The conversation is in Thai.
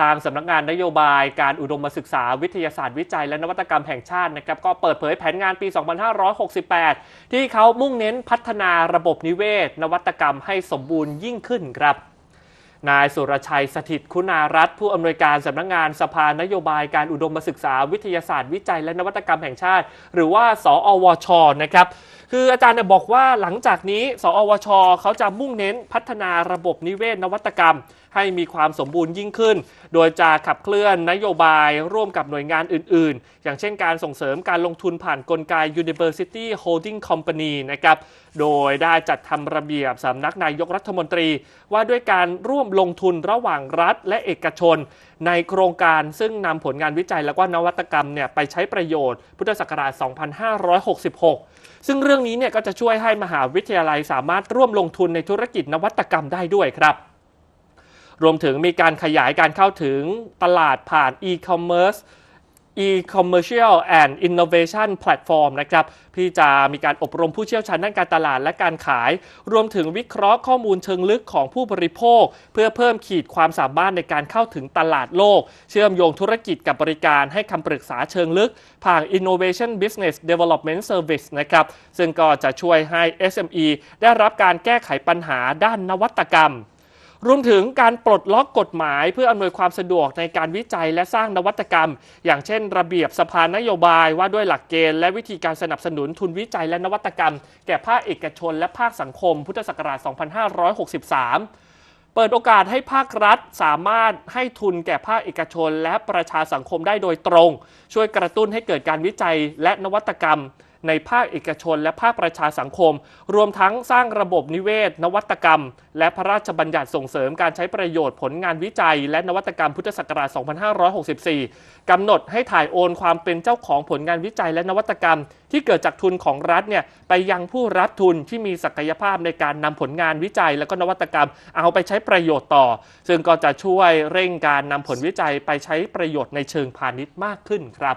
ทางสำนักงานนโยบายการอุดมศึกษาวิทยาศาสตร์วิจัย และนวัตกรรมแห่งชาตินะครับก็เปิดเผยแผนงานปี 2568 ที่เขามุ่งเน้นพัฒนาระบบนิเวศ นวัตกรรมให้สมบูรณ์ยิ่งขึ้นครับนายสุรชัยสถิตคุณารัตน์ผู้อำนวยการสำนักงานสภานโยบายการอุดมศึกษาวิทยาศาสตร์วิจัยและนวัตกรรมแห่งชาติ หรือว่า สอวชนะครับ คืออาจารย์เนี่ยบอกว่าหลังจากนี้ สอวช เขาจะมุ่งเน้นพัฒนาระบบนิเวศนวัตกรรม ให้มีความสมบูรณ์ยิ่งขึ้น โดยจะขับเคลื่อนนโยบายร่วมกับหน่วยงานอื่น ๆ อย่างเช่นการส่งเสริมการลงทุนผ่านกลไก University Holding Company นะครับ โดยได้จัดทำระเบียบสำนักนายกรัฐมนตรี ว่าด้วยการร่วมลงทุนระหว่างรัฐและเอกชน ในโครงการซึ่งนำผลงานวิจัยและก็นวัตกรรมเนี่ยไปใช้ประโยชน์ พุทธศักราช 2566 ซึ่งเรื่องนี้เนี่ยก็จะช่วยให้มหาวิทยาลัยสามารถร่วมลงทุนในธุรกิจนวัตกรรมได้ด้วยครับรวมถึงมีการขยายการเข้าถึงตลาดผ่าน e-commerce e-commercial and innovation platform นะครับที่จะมีการอบรมผู้เชี่ยวชาญด้านการตลาดและการขาย รวมถึงวิเคราะห์ข้อมูลเชิงลึกของผู้บริโภค เพื่อเพิ่มขีดความสามารถในการเข้าถึงตลาดโลก เชื่อมโยงธุรกิจกับบริการให้คำปรึกษาเชิงลึก ผ่าน Innovation Business Development Service นะครับซึ่งก็จะช่วยให้ SME ได้รับการแก้ไขปัญหาด้านนวัตกรรม รวมถึงการปลดล็อกกฎหมายเพื่ออำนวยความสะดวกในการวิจัยและสร้างนวัตกรรม อย่างเช่น ระเบียบสภานโยบายว่าด้วยหลักเกณฑ์ และวิธีการสนับสนุนทุนวิจัยและนวัตกรรม แก่ภาคเอกชน และภาคสังคม พุทธศักราช 2563เปิดโอกาสให้ภาครัฐสามารถให้ทุนแก่ภาคเอกชน และประชาสังคมได้โดยตรง ช่วยกระตุ้นให้เกิดการวิจัยและนวัตกรรม ในภาคเอกชน และภาคประชาสังคม รวมทั้งสร้างระบบนิเวศ นวัตกรรม และพระราชบัญญัติส่งเสริมการใช้ประโยชน์ผลงานวิจัย และนวัตกรรมพุทธศักราช 2564 กำหนดให้ถ่ายโอนความเป็นเจ้าของผลงานวิจัยและนวัตกรรม ที่เกิดจากทุนของรัฐเนี่ยไปยังผู้รับทุนที่มีศักยภาพในการนำผลงานวิจัย และก็นวัตกรรม เอาไปใช้ประโยชน์ต่อ ซึ่งก็จะช่วยเร่งการนำผลวิจัยไปใช้ประโยชน์ในเชิงพาณิชย์มากขึ้นครับ